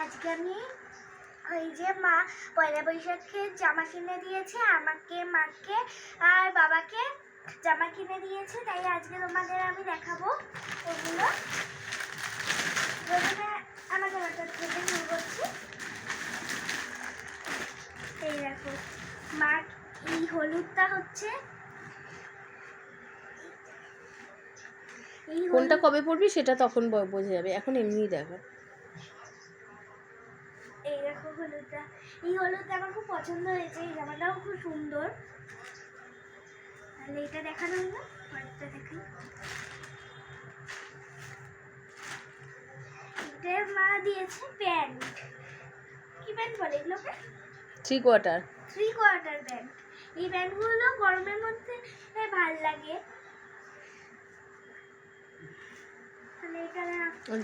আজকে আমি ওই যে মা পয়লা বৈশাখে জামা কিনে দিয়েছে আমাকে মাকে আর বাবাকে জামা কিনে দিয়েছে তাই আজকে তোমাদের আমি দেখাবো ওগুলো প্রথমে আমার জামাটা থেকে শুরু করছি এই দেখো মা এই হলুদটা হচ্ছে কোনটা কবে পড়বি সেটা তখন বোঝা যাবে এখন এমনিই দেখো। হলুদটা এই হলুদটা আমার খুব পছন্দ হয়েছে এই জামাটাও খুব সুন্দর। তাহলে এটা দেখানো হলো পরেরটা দেখি। এটা মা দিয়েছে প্যান্ট। কি প্যান্ট বলে এগুলোকে? Three quarter. Three quarter pant. এই প্যান্টগুলো গরমের মধ্যে ভালো লাগে।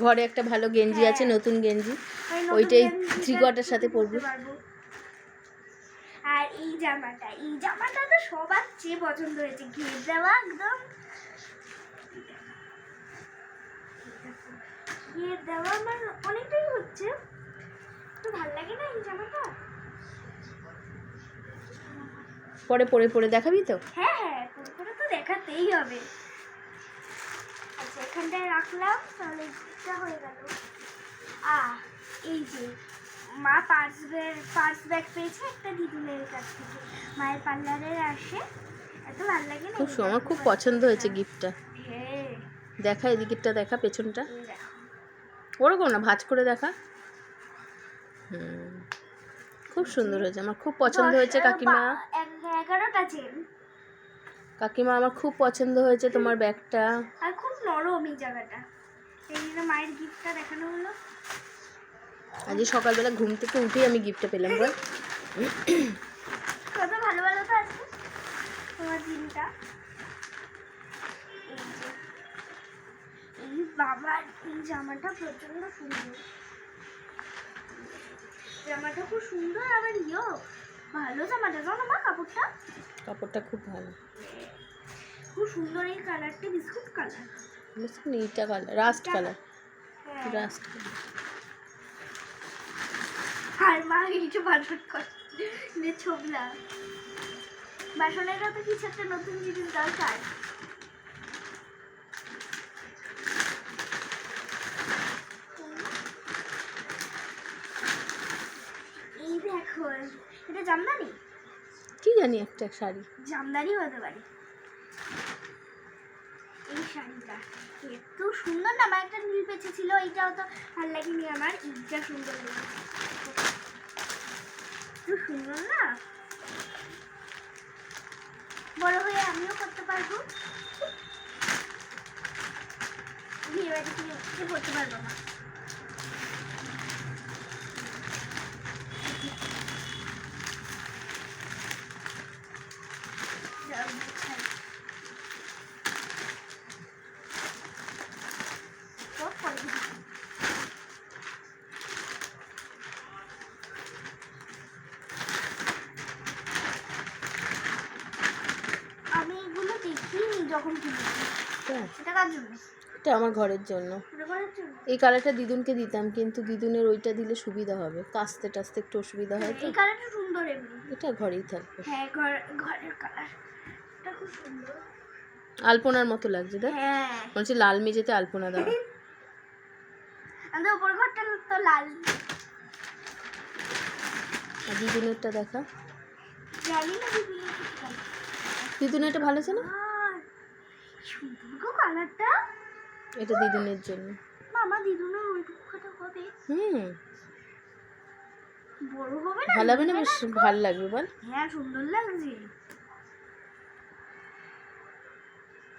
ঘরে একটা ভালো গেঞ্জি আছে হ্যাঁ। নতুন গেঞ্জি। ওইটাই থ্রি কোয়ার্টার সাথে পরবি। আর এই জামাটা এই জামাটা তো সবার চেয়ে পছন্দ হয়েছে। ঘিরে দেওয়া একদম। ঘিরে দেওয়া আমার অনেকটাই হচ্ছে। তো ভালো লাগে না এই জামাটা? পরে পরে পরে দেখাবি তো? হ্যাঁ হ্যাঁ করে করে তো দেখাতেই হবে। আচ্ছা এখানটায় রাখলাম তাহলে এটা হয়ে গেল। আ এই যে মা পার্স ব্যাগ পার্স ব্যাগ পেয়েছে একটা দিদুনের কাছ থেকে। মায়ের পার্লারের আসে এত ভালো লাগে না খুব আমার খুব পছন্দ হয়েছে গিফটটা। হ্যাঁ। দেখা এদিকেরটা দেখা পেছনটা। ওরকম না ভাঁজ করে দেখা। হুম। খুব সুন্দর হয়েছে আমার খুব পছন্দ হয়েছে কাকিমা। এগারোটা চেন কাকিমা আমার খুব পছন্দ হয়েছে তোমার ব্যাগটা। আর খুব নরম এই জায়গাটা। এই জন্য মায়ের গিফটটা দেখানো হলো। আজকে সকালবেলা ঘুম থেকে উঠেই আমি গিফটটা পেলাম বল। ভালো ভালো তো আছে তোমার দিনটা। এই এই বাবার এই জামাটা প্রচণ্ড সুন্দর। জামাটা খুব সুন্দর আবার ইয়ো ভালো জামাটা জানো মা কাপড়টা? কাপড়টা খুব ভালো। খুব সুন্দর এই কালারটা বিস্কুট কালার। বুঝছেন এইটা কালার রাস্ট কালার। হ্যাঁ। Rust colour. আর মা কিছু বাসন করে ছবলা। বাসনেরও তো কিছু একটা নতুন জিনিস দরকার। এই দেখো এটা জামদানি? কি জানি একটা শাড়ি? জামদানি হতে পারে। এই শাড়িটা এত সুন্দর না আমার একটা নীল পেছে ছিল এইটাও তো ভালো লাগেনি আমার এইটা সুন্দর লেগেছে। সুন্দর না বড় হয়ে আমিও করতে পারব। বিয়ে বাড়ি থেকে করতে পারব না যাও, গুছাই। সব পরে দিবি। আমি এগুলো দেখিনি যখন হ্যাঁ। এটা আমার ঘরের জন্য। এই কালারটা দিদুনকে দিতাম কিন্তু দিদুনের ওইটা দিলে সুবিধা হবে। কাস্তে টাস্তে একটু অসুবিধা হয় তো। এটা ঘরেই থাকবে। হ্যাঁ ঘর ঘরের কালার। খুব সুন্দর। আলপনার মতো লাগছে দেখ। হ্যাঁ। মনে হচ্ছে লাল মেঝেতে আলপনা দেওয়া। উপর ঘরটা তো লাল। দিদুনেরটা দেখা। জানি না দিদি কি কালার। দিদুনের এটা ভালো আছে না? সুন্দর গো কালারটা। এটা দিদুনের জন্য। মামা দিদুনের ওইটুকু খাটা হবে। হুম। বড় হবে না? ভালো হবে না? বেশ ভালো লাগবে বল। হ্যাঁ সুন্দর লাগছে।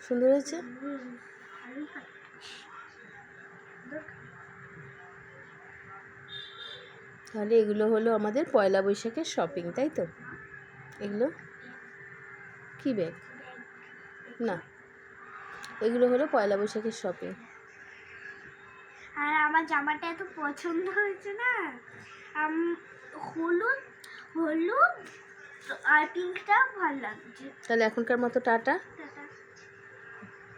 সুন্দর হয়েছে। তাহলে এগুলো হলো আমাদের পয়লা বৈশাখের শপিং তাই তো? এগুলো? কি ব্যাগ না। এগুলো হলো পয়লা বৈশাখের শপিং আর আমার জামাটা এত পছন্দ হয়েছে না? আম- হলুদ হলুদ আর পিঙ্কটা ভালো লাগছে। তাহলে এখনকার মতো টাটা। টাটা।